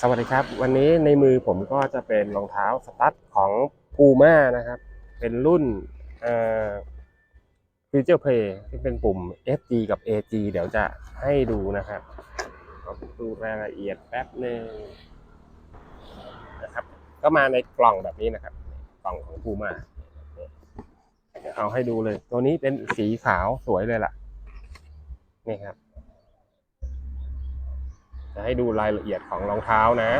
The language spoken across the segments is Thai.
สวัสดีครับ วันนี้ในมือผมก็จะเป็นรองเท้าสตั๊ดของ Puma นะครับ เป็นรุ่นเอ่อ Future Play ที่เป็นปุ่ม FG กับ AG เดี๋ยวจะให้ดูนะครับดูรายละเอียดแป๊บหนึ่งนะครับ ก็มาในกล่องแบบนี้นะครับ กล่องของ Puma เดี๋ยวเอาให้ดูเลย ตัวนี้เป็นสีขาวสวยเลยล่ะ นี่ครับ จะให้ดูรายละเอียดของรองเท้านะ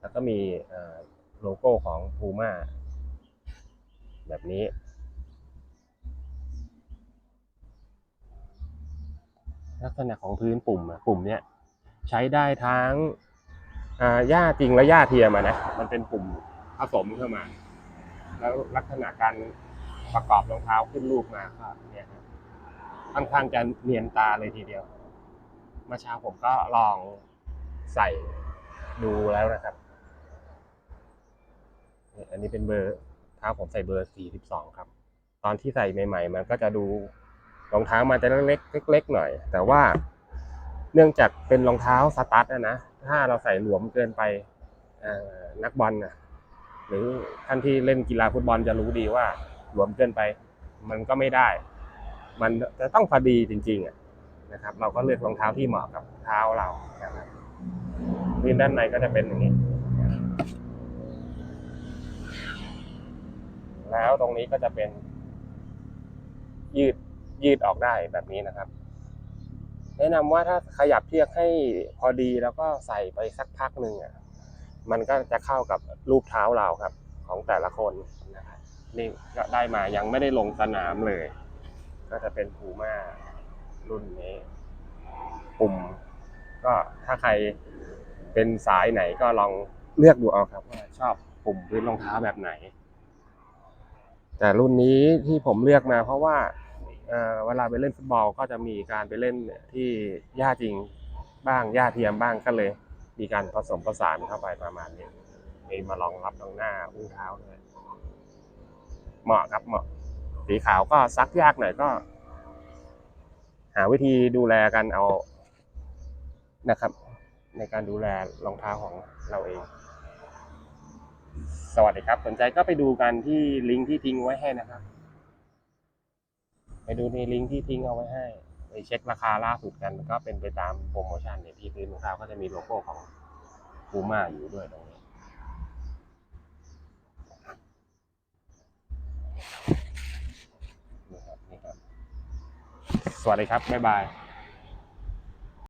แล้วก็มีโลโก้ของ Puma แบบนี้ ลักษณะของพื้นปุ่มอะปุ่มเนี้ยใช้ได้ทั้งหญ้าจริงและหญ้าเทียมะนะ มันเป็นปุ่มผสมเข้ามา แล้วลักษณะการประกอบรองเท้าขึ้นรูปมาก็เนี่ยครับ ค่อนข้างจะเนียนตาเลยทีเดียวเมื่อเช้าผมก็ลองใส่ดูแล้วนะครับ อันนี้เป็นเบอร์เท้าผมใส่เบอร์ 42 ครับ ตอนที่ใส่ใหม่ๆ มันก็จะดูรองเท้ามันจะเล็กๆเล็กๆหน่อย แต่ว่าเนื่องจากเป็นรองเท้าสตั๊ดนะนะ ถ้าเราใส่หลวมเกินไปนักบอลนะหรือท่านที่เล่นกีฬาฟุตบอลจะรู้ดีว่าหลวมเกินไป มันก็ไม่ได้ มันจะต้องพอดีจริงๆอะนะครับ เราก็เลือกรองเท้าที่เหมาะกับเท้าเรานะครับพื้นด้านในก็จะเป็นอย่างนี้ แล้วตรงนี้ก็จะเป็น ยืดยืดออกได้แบบนี้นะครับ แนะนำว่าถ้าขยับเชือกให้พอดีแล้วก็ใส่ไปสักพักหนึ่งอะมันก็จะเข้ากับรูปเท้าเราครับ ของแต่ละคนนะครับนี่ก็ได้มายังไม่ได้ลงสนามเลย ก็จะเป็นพูม่ารุ่นนี้ ปุ่ม ก็ถ้าใครเป็นสายไหนก็ลองเลือกดูเอาครับว่าชอบปุ่มพื้นรองเท้าแบบไหน แต่รุ่นนี้ที่ผมเลือกมาเพราะว่าเวลาไปเล่นฟุตบอลก็จะมีการไปเล่นที่หญ้าจริงบ้างหญ้าเทียมบ้างก็เลย มีการผสมผสานเข้าไปประมาณนี้มีมาลองรับตรงหน้าอุ้งเท้าเลยเหมาะครับเหมาะ สีขาวก็ซักยากหน่อยก็ หาวิธีดูแลกันเอานะครับ ในการดูแลรองเท้าของเราเอง สวัสดีครับ สนใจก็ไปดูกันที่ลิงก์ที่ทิ้งไว้ให้นะครับ ไปดูในลิงก์ที่ทิ้งเอาไว้ให้ไปเช็คราคาล่าสุดกันก็เป็นไปตามโปรโมชั่นเนี่ยที่พื้นรองเท้าก็จะมีโลโก้ของพูม่าอยู่ด้วยตรงนี้นี่ครับนี่ครับ ส วัสดีครับ บ๊ายบาย